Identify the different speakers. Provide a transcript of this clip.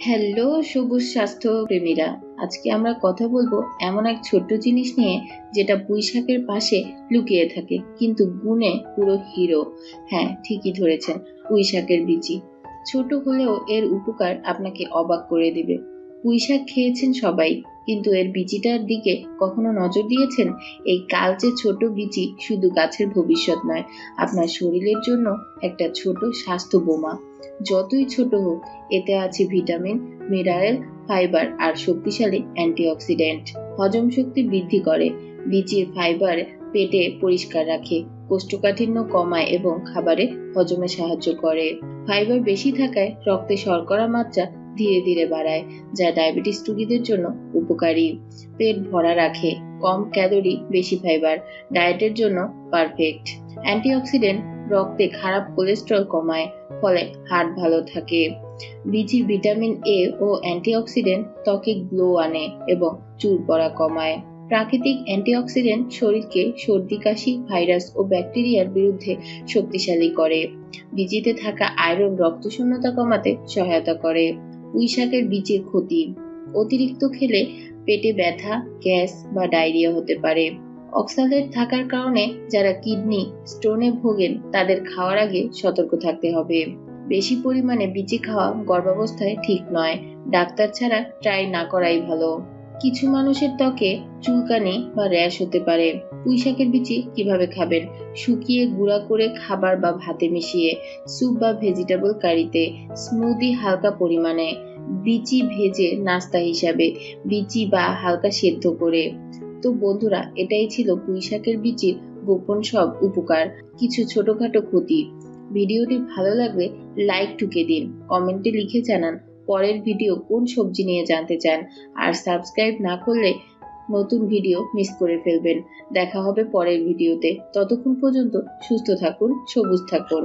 Speaker 1: Hello, সবুজ স্বাস্থ্য প্রেমীরা। আজকে আমরা কথা বলব এমন এক ছোট্ট জিনিস নিয়ে যেটা পুঁই শাকের পাশে লুকিয়ে থাকে, কিন্তু গুণে পুরো হিরো। হ্যাঁ ঠিকই ধরেছেন পুঁই শাকের বিচি। ছোট হলেও এর উপকার আপনাকে অবাক করে দিবে। পুঁইশাক খেয়েছেন সবাই, কিন্তু এর বিচিটার দিকে কখনো নজর দিয়েছেন? এই কালচে ছোট বিচি শুধু গাছের ভবিষ্যৎ নয়, আপনার শরীরের জন্য একটা ছোট স্বাস্থ্য বোমা। যতই ছোট হোক, এতে আছে ভিটামিন, মিনারেল, ফাইবার আর শক্তিশালী অ্যান্টিঅক্সিডেন্ট। হজম শক্তি বৃদ্ধি করে বিচির ফাইবার পেটে পরিষ্কার রাখে, কোষ্ঠকাঠিন্য কমায় এবং খাবারে হজমে সাহায্য করে। ফাইবার বেশি থাকায় রক্তে শর্করা মাত্রা ধীরে ধীরে বাড়ায়, যা ডায়াবেটিস রোগীদের জন্য উপকারী। পেট ভরা রাখে, কম ক্যালোরি, বেশি ফাইবার, ডায়েটের জন্য পারফেক্ট। অ্যান্টিঅক্সিডেন্ট রক্তে খারাপ কোলেস্ট্রল কমায় ফলে হার্ট ভালো থাকে। বিচির ভিটামিন এ ও অ্যান্টিঅক্সিডেন্ট ত্বকে গ্লো আনে এবং চুল পড়া কমায়। প্রাকৃতিক অ্যান্টিঅক্সিডেন্ট শরীরকে সর্দি, কাশি, ভাইরাস ও ব্যাকটেরিয়ার বিরুদ্ধে শক্তিশালী করে। বীজিতে থাকা আয়রন রক্তশূন্যতা কমাতে সহায়তা করে। পুঁই শাকের বীজের ক্ষতি। অতিরিক্ত খেলে পেটে ব্যথা, গ্যাস বা ডায়রিয়া হতে পারে। অক্সালেট থাকার কারণে যারা কিডনি, স্টোনে ভোগেন, তাদের খাওয়ার আগে সতর্ক থাকতে হবে। বেশি পরিমাণে বিচি খাওয়া গর্ভাবস্থায় ঠিক নয়। ডাক্তার ছাড়া ট্রাই না করাই ভালো। কিছু মানুষের ত্বকে চুলকানি বা র্যাশ হতে পারে। পুঁই শাকের বিচি কীভাবে খাবেন? শুকিয়ে গুঁড়া করে খাবার বা ভাতে মিশিয়ে, স্যুপ বা ভেজিটেবল কারিতে, স্মুদি হালকা পরিমাণে। বিচি ভেজে নাস্তা হিসাবে বিচি বা হালকা সেদ্ধ করে। তো বন্ধুরা, এটাই ছিল পুঁই শাকের বিচির গোপন সব উপকার, কিছু ছোটখাটো ক্ষতি। ভিডিওটি ভালো লাগলে লাইক ঠুকে দিন কমেন্টে লিখে জানান পরের ভিডিও কোন সবজি নিয়ে জানতে চান। আর সাবস্ক্রাইব না করলে নতুন ভিডিও মিস করে ফেলবেন। দেখা হবে পরের ভিডিওতে ততক্ষণ পর্যন্ত সুস্থ থাকুন, সবুজ থাকুন।